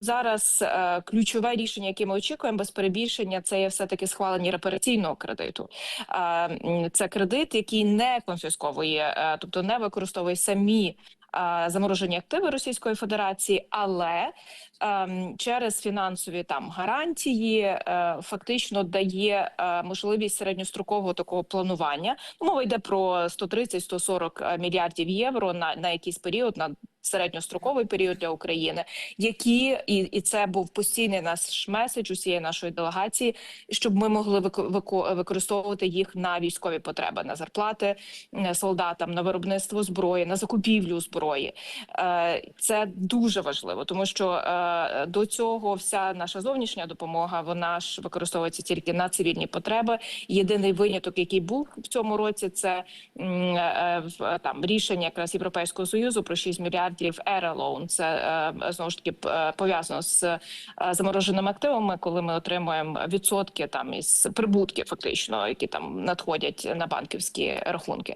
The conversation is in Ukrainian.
Зараз е, ключове рішення, яке ми очікуємо без перебільшення, це є все таки схвалення репараційного кредиту. Е, це кредит, який не конфісковує, е, тобто не використовує самі. е, Заморожені активи Російської Федерації, але ем, через фінансові там гарантії е, фактично дає е, можливість середньострокового такого планування. Ну, Мова йде про 130-140 мільярдів євро на, на якийсь період, на середньостроковий період для України, які і, і це був постійний наш меседж усієї нашої делегації, щоб ми могли вико- вико- використовувати їх на військові потреби, на зарплати солдатам, на виробництво зброї, на закупівлю зброї. Е, Це дуже важливо, тому що е, до цього вся наша зовнішня допомога вона ж використовується тільки на цивільні потреби. Єдиний виняток, який був в цьому році, це е, там рішення якраз Європейського союзу про 6 мільярдів Air Ерелоун. Це е, знову ж таки е, пов'язано з е, замороженими активами, коли ми отримуємо відсотки там із прибутків, фактично, які там надходять на банківські рахунки.